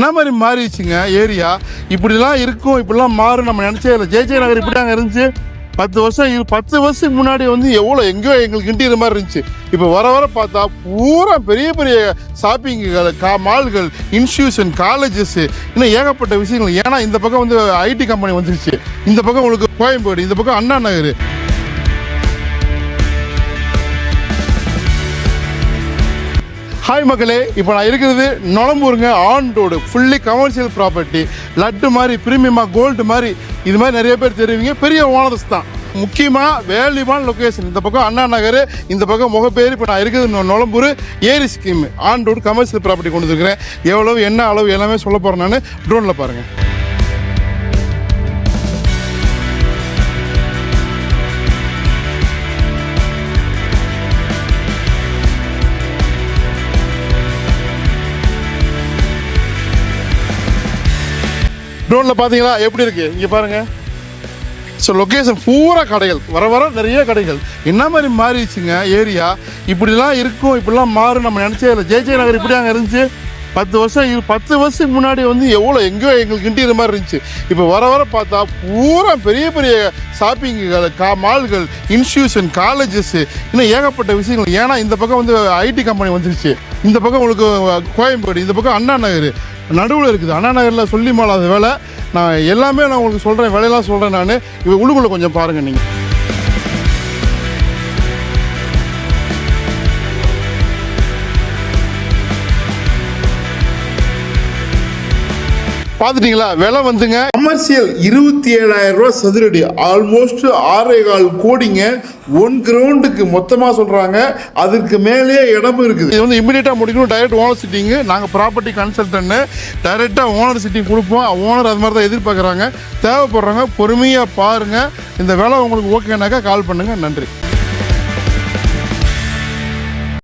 என்ன மாதிரி மாறிடுச்சுங்க? ஏரியா? இப்படிலாம் இருக்கும் இப்படிலாம் மாறும் நம்ம நினச்சே இல்லை. ஜெயஜெய நகர் இப்படி அங்கே இருந்துச்சு. பத்து வருஷம் இரு- பத்து வருஷத்துக்கு முன்னாடி வந்து எவ்வளோ எங்கேயோ எங்களுக்கு இன்டீரியர் மாதிரி இருந்துச்சு. இப்போ வர வர பார்த்தா பூரா பெரிய பெரிய ஷாப்பிங்குகள் கா மால்கள் இன்ஸ்டியூஷன் காலேஜஸ் இன்னும் ஏகப்பட்ட விஷயங்கள். ஏன்னா இந்த பக்கம் வந்து ஐடி கம்பெனி வந்துருச்சு. இந்த பக்கம் உங்களுக்கு கோயம்பேடு இந்த பக்கம் அண்ணா நகர். ஹாய் மக்களே. இப்போ நான் இருக்கிறது நுழம்பூருங்க on road fully commercial property laddu மாதிரி பிரீமியமாக கோல்டு மாதிரி. இது மாதிரி நிறைய பேர் தெரிவிங்க பெரிய ஓனர்ஸ் தான். முக்கியமாக வேல்யூமான லொக்கேஷன் இந்த பக்கம் அண்ணா நகர் இந்த பக்கம் முகப்பேர். இப்போ நான் இருக்கிறது நுழம்பூர் ஏரி scheme on road commercial property கொண்டு வந்துருக்கிறேன். எவ்வளவு என்ன அளவு எல்லாமே சொல்ல போகிறேன் நான். ட்ரோனில் பாருங்கள் ட்ரோனில் பார்த்தீங்களா? எப்படி இருக்குது இங்கே பாருங்கள் ஸோ லொக்கேஷன் பூரா கடைகள். வர வர நிறைய கடைகள். என்ன மாதிரி மாறிடுச்சுங்க? ஏரியா? இப்படிலாம் இருக்கும் இப்படிலாம் மாறும். நம்ம நினச்சே இல்லை. ஜெயஜெய நகர் இப்படி அங்கே இருந்துச்சு. பத்து வருஷம் பத்து வருஷத்துக்கு முன்னாடி வந்து எவ்வளோ எங்கேயோ எங்களுக்கு கிண்டிற மாதிரி இருந்துச்சு. இப்போ வர வர பார்த்தா பூரா பெரிய பெரிய ஷாப்பிங்குகள் கா மால்கள் இன்ஸ்டியூஷன் காலேஜஸ் இன்னும் ஏகப்பட்ட விஷயங்கள். ஏன்னா இந்த பக்கம் வந்து ஐடி கம்பெனி வந்துருச்சு. இந்த பக்கம் உங்களுக்கு கோயம்பேடு இந்த பக்கம் அண்ணா நகர். நடுவில் இருக்குது. அண்ணா நகரில் சொல்லி மாலாத வேலை. நான் எல்லாமே நான் உங்களுக்கு சொல்கிறேன் வேலையெல்லாம் சொல்கிறேன் நான். இப்போ உள்ளுக்குள்ளே கொஞ்சம் பாருங்கள் நீங்கள் பார்த்துட்டீங்களா விலை வந்துங்க. கமர்ஷியல் இருபத்தி ஏழாயிரம் ரூபாய் சதுரடி. ஆல்மோஸ்ட் ஆறே கால் கோடிங்க. ஒன் கிரவுண்டுக்கு மொத்தமாக சொல்கிறாங்க அதற்கு மேலேயே இடமும் இருக்குது. இது வந்து இமீடியட்டாக முடிக்கணும். டைரக்ட் ஓனர் சிட்டிங்கு நாங்கள் ப்ராப்பர்ட்டி கன்சல்டன்ட் டைரெக்டாக ஓனர் சிட்டிங் கொடுப்போம். ஓனர் அது மாதிரி தான் எதிர்பார்க்குறாங்க. தேவைப்படுறாங்க பொறுமையாக பாருங்கள் இந்த வேலை உங்களுக்கு ஓகேனாக்கா கால் பண்ணுங்கள் நன்றி.